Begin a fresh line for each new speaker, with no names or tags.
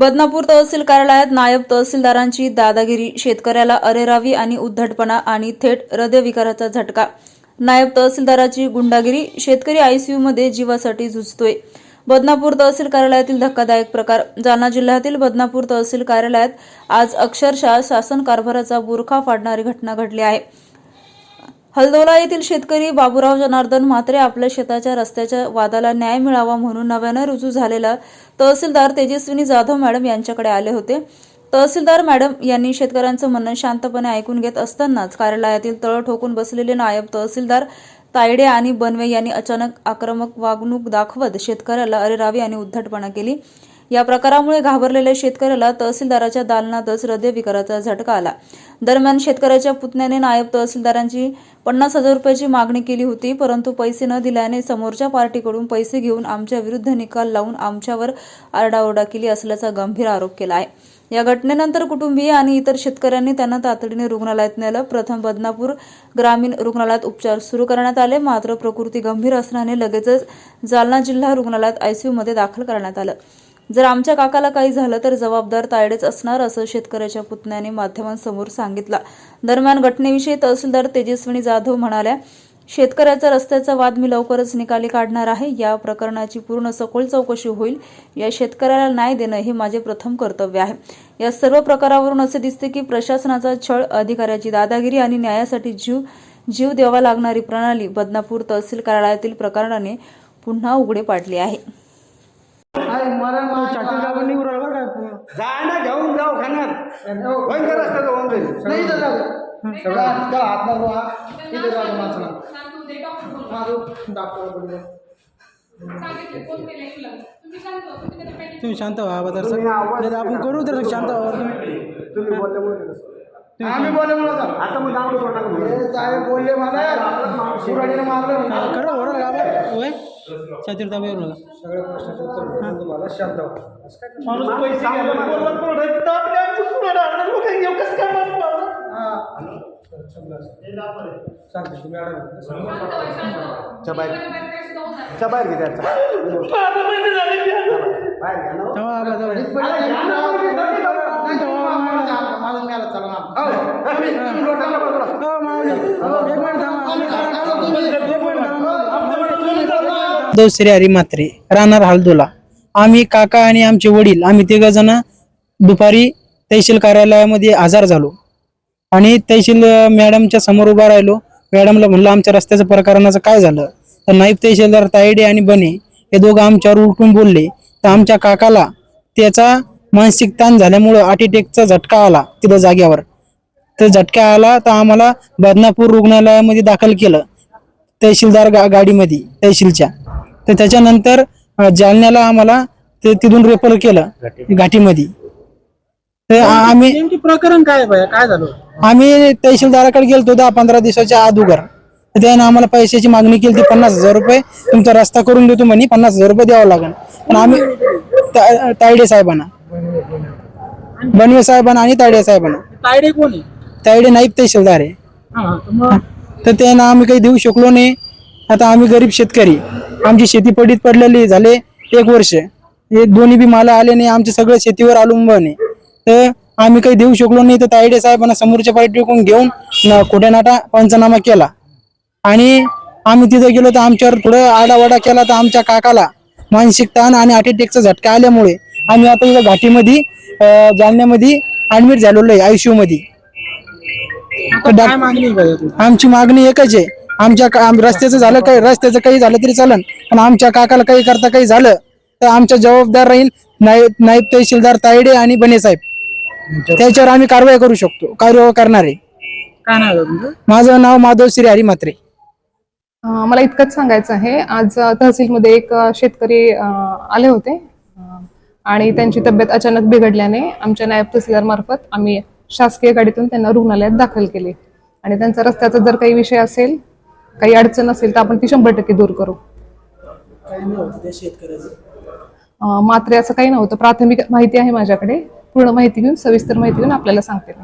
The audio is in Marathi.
बदनापूर तहसील कार्यालयात नायब तहसीलदारांची दादागिरी शेतकऱ्याला अरेरावी आणि उद्धटपणा आणि थेट हृदयविकाराचा झटका. नायब तहसीलदाराची गुंडागिरी शेतकरी आयसीयूमध्ये जीवासाठी झुजतोय. बदनापूर तहसील कार्यालयातील धक्कादायक प्रकार. जालना जिल्ह्यातील बदनापूर तहसील कार्यालयात आज अक्षरशः शासन कारभाराचा बुरखा फाडणारी घटना घडली आहे. हलदोला येथील शेतकरी बाबूराव जनार्दन म्हात्रे आपल्या शेताच्या रस्त्याच्या वादाला न्याय मिळावा म्हणून नव्यानं रुजू झालेला तहसीलदार तेजस्विनी जाधव मॅडम यांच्याकडे आले होते. तहसीलदार मॅडम यांनी शेतकऱ्यांचं म्हणणं शांतपणे ऐकून घेत असतानाच कार्यालयातील तळ ठोकून बसलेले नायब तहसीलदार तायडे आणि बनवे यांनी अचानक आक्रमक वागणूक दाखवत शेतकऱ्याला अरेरावी आणि उद्धटपणा केली. या प्रकारामुळे घाबरलेल्या शेतकऱ्याला तहसीलदाराच्या दालनातच हृदयविकाराचा झटका आला. दरम्यान शेतकऱ्याच्या पुतण्याने नायब तहसीलदारांची पन्नास हजार रुपयाची मागणी केली होती परंतु पैसे न दिल्याने समोरच्या पार्टीकडून पैसे घेऊन आमच्या विरुद्ध निकाल लावून आमच्यावर आरडाओरडा केली असल्याचा गंभीर आरोप केला आहे. या घटनेनंतर कुटुंबीय आणि इतर शेतकऱ्यांनी त्यांना तातडीने रुग्णालयात नेलं. प्रथम बदनापूर ग्रामीण रुग्णालयात उपचार सुरू करण्यात आले. मात्र प्रकृती गंभीर असल्याने लगेचच जालना जिल्हा रुग्णालयात आयसीयूमध्ये दाखल करण्यात आलं. जर आमच्या काकाला काही झालं तर जबाबदार तायडेच असणार असं शेतकऱ्याच्या पुतण्याने माध्यमांसमोर सांगितलं. दरम्यान घटनेविषयी तहसीलदार तेजस्विनी जाधव म्हणाल्या शेतकऱ्याचा रस्त्याचा वाद मी लवकरच निकाली काढणार आहे. या प्रकरणाची पूर्ण सखोल चौकशी होईल. या शेतकऱ्याला न्याय देणं हे माझे प्रथम कर्तव्य आहे. या सर्व प्रकारावरून असे दिसते की प्रशासनाचा छळ अधिकाऱ्याची दादागिरी आणि न्यायासाठी जीव जीव द्यावा लागणारी प्रणाली बदनापूर तहसील कार्यालयातील प्रकरणाने पुन्हा उघडे पाडली आहे.
मरण
छातीला निघू राहिला बरं
जा ना घेऊन जाऊ खाण्यात. भयंकर रस्त्याचं होऊन जाईल.
नाही जाऊ.
सगळं
हात मारू हा. इथं जाऊ माणसाला मारू डॉक्टर बोलले तुम्ही शांत व्हा बदर सर आपण करू. तर शांत व्हा. तुम्ही
तुम्ही बोलल्यामुळे. आम्ही बोलल्यामुळे झालं. आता मग म्हणू.
हे साहेब बोलले मला. मारलं म्हणे. खरं ओरल? होय
सगळ्या प्रश्नाचं उत्तर देतो. तुम्हाला शांत व्हा. असं काय करणार?
माणूस
पैसे घ्यायला
सांगते तुम्ही अडा
च्या बाहेर. घे त्याच्या बाहेर घ्या ना.
तेव्हा आबा जाऊ दे.
माणूस मिळाला चला ना. तुम्ही- तुम्ही लोटांना बाजूला.
हो, माऊली. एक मिनिट थांबा. एक मिनिट थांबा.
दौसरी हरी म्हात्रे राहणार हालदोला. आम्ही काका आणि आमचे वडील आम्ही तिघ जण दुपारी तहसील कार्यालयामध्ये आजार झालो. आणि तहसील मॅडमच्या समोर उभा राहिलो. मॅडमला म्हणलं आमच्या रस्त्याचं प्रकरणाचं काय झालं? तर नाईब तहसीलदार तायडे आणि बने हे दोघं आमच्यावर उलटून बोलले. तर आमच्या काकाला त्याचा मानसिक ताण झाल्यामुळं अटॅकचा झटका आला तिथं जाग्यावर तर झटका आला तर आम्हाला बदनापूर रुग्णालयामध्ये दाखल केलं तहसीलदार गा गाडीमध्ये तहसीलच्या. तर त्याच्यानंतर जालन्याला आम्हाला ते तिथून रेफर केलं घाटीमध्ये. तर आ- आम्ही
नेमकी प्रकरण काय आहे भैया? काय झालं?
आम्ही तहसीलदाराकडे गेलतो दहा पंधरा दिवसाच्या अगोदर. तर त्यानं आम्हाला पैशाची मागणी केली ती पन्नास हजार रुपये. तुमचा रस्ता करून देतो म्हणे पन्नास हजार रुपये द्यावं लागेल. पण आम्ही ता- तायडे साहेबांना. बनवे साहेबांना आणि तायडे साहेबांना.
तायडे कोण आहे?
तायडे नाईब तहसीलदार आहे.
हा, हा. तर मग?
तर त्यांना आम्ही काही देऊ शकलो नाही. आता आम्ही गरीब शेतकरी. आमची शेती पडीत पडलेली झाले एक वर्ष. हे दोन्ही बी मला आले नाही आमचे सगळं शेतीवर अवलंबून आहे. तर आम्ही काही देऊ शकलो नाही तर तायडे साहेबांना समोरच्या पार्टीकडून घेऊन न- खोट्यानाटा पंचनामा केला. आणि आम्ही तिथे गेलो तर आमच्यावर थोडं आडावाडा केला तर आमच्या काकाला मानसिक ताण आणि अटॅकचा झटका आल्यामुळे आम्ही आता इथं घाटीमध्ये जालन्यामध्ये ऍडमिट झालेलो आहे मध्ये? आमची मागणी एकच आहे आमच्या का- आम- रस्त्याचं झालं काही रस्त्याचं काही झालं तरी चालन. पण आमच्या काकाला काही करता काही झालं तर आमच्या जबाबदार राहील नायब नायब तहसीलदार तायडे आणि बने साहेब. त्याच्यावर आम्ही कारवाई करू शकतो कारवाई करणार. आहे
काय नाव आहे तुमचं?
माझं नाव माधव श्री हरी म्हात्रे
अं, मला इतकंच सांगायचं आहे. आज अं, तहसीलमध्ये एक अं, शेतकरी अं, आले होते. अं, आणि त्यांची तब्येत अचानक बिघडल्याने आमच्या नायब तहसीलदार मार्फत आम्ही शासकीय गाडीतून त्यांना रुग्णालयात दाखल केले. आणि त्यांचा रस्त्याचा जर काही विषय असेल काही अडचण असेल तर आपण ती शंभर टक्के दूर करू. अं, मात्र असं काही नव्हतं. प्राथमिक माहिती आहे माझ्याकडे. पूर्ण माहिती घेऊन सविस्तर माहिती घेऊन आपल्याला सांगते मी.